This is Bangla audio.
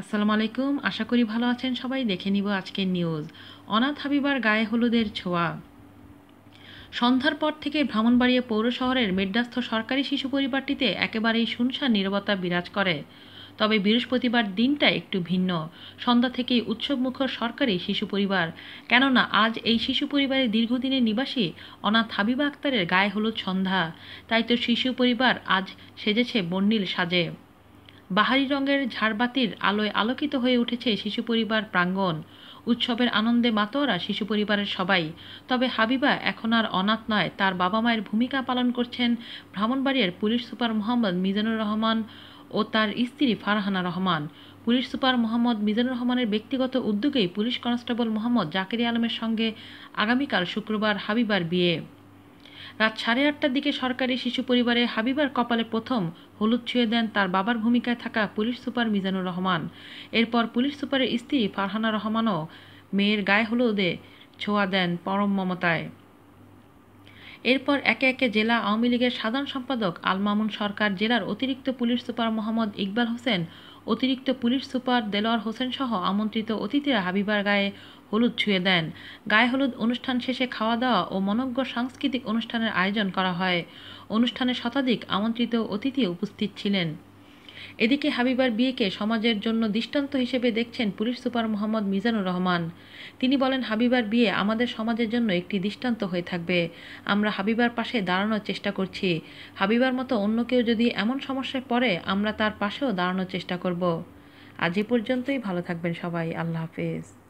আসসালামু আলাইকুম। আশা করি ভালো আছেন সবাই। দেখে নিব আজকের নিউজ। অনাথ হাবিবার গায়ে হলুদের ছোঁয়া। সন্ধ্যার পর থেকে ভ্রমণবাড়িয়া পৌর শহরের মেড্ডাস্থ সরকারি শিশু পরিবারটিতে একেবারেই শুনশান নীরবতা বিরাজ করে। তবে বৃহস্পতিবার দিনটা একটু ভিন্ন। সন্ধ্যা থেকেই উৎসবমুখর সরকারি শিশু পরিবার। কেননা আজ এই শিশু পরিবারের দীর্ঘদিনের নিবাসী অনাথ হাবিবা আক্তারের গায়ে হলুদ সন্ধ্যা। তাই তো শিশু পরিবার আজ সেজেছে বর্ণিল সাজে। বাহারি রঙের ঝাড়বাতির আলোয় আলোকিত হয়ে উঠেছে শিশু পরিবার প্রাঙ্গণ। উৎসবের আনন্দে মাতোয়ারা শিশু পরিবারের সবাই। তবে হাবিবা এখন আর অনাথ নয়, তার বাবা মায়ের ভূমিকা পালন করছেন ব্রাহ্মণবাড়িয়ার পুলিশ সুপার মোহাম্মদ মিজানুর রহমান ও তার স্ত্রী ফারহানা রহমান। পুলিশ সুপার মোহাম্মদ মিজানুর রহমানের ব্যক্তিগত উদ্যোগেই পুলিশ কনস্টেবল মোহাম্মদ জাকির আলমের সঙ্গে আগামীকাল শুক্রবার হাবিবার বিয়ে। রাত সাড়ে আটটার দিকে সরকারি শিশু পরিবারে হাবিবার কপালে প্রথম হলুদ ছুঁয়ে দেন তার বাবার ভূমিকায় থাকা পুলিশ সুপার মিজানুর রহমান। এরপর পুলিশ সুপারের স্ত্রী ফারহানা রহমানও মেয়ের গায়ে হলুদে ছোঁয়া দেন পরম মমতায়। এরপর একে একে জেলা আওয়ামী লীগের সাধারণ সম্পাদক আলমামুন সরকার, জেলার অতিরিক্ত পুলিশ সুপার মোহাম্মদ ইকবাল হোসেন অতিরিক্ত পুলিশ সুপার দেলোয়ার হোসেন সহ আমন্ত্রিত অতিথিরা হাবিবার গায়ে হলুদ ছুঁয়ে দেন। গায়ে হলুদ অনুষ্ঠান শেষে খাওয়া দাওয়া ও মনজ্ঞ সাংস্কৃতিক অনুষ্ঠানের আয়োজন করা হয়। অনুষ্ঠানে শতাধিক আমন্ত্রিত অতিথি উপস্থিত ছিলেন। এদিকে হাবিবার বিয়েকে সমাজের জন্য দৃষ্টান্ত হিসেবে দেখছেন পুলিশ সুপার মোহাম্মদ মিজানুর রহমান। তিনি বলেন, হাবিবার বিয়ে আমাদের সমাজের জন্য একটি দৃষ্টান্ত হয়ে থাকবে। আমরা হাবিবার পাশে দাঁড়ানোর চেষ্টা করছি। হাবিবার মতো অন্য কেউ যদি এমন সমস্যায় পড়ে, আমরা তার পাশেও দাঁড়ানোর চেষ্টা করব। আজ এ পর্যন্তই, ভালো থাকবেন সবাই। আল্লাহ হাফেজ।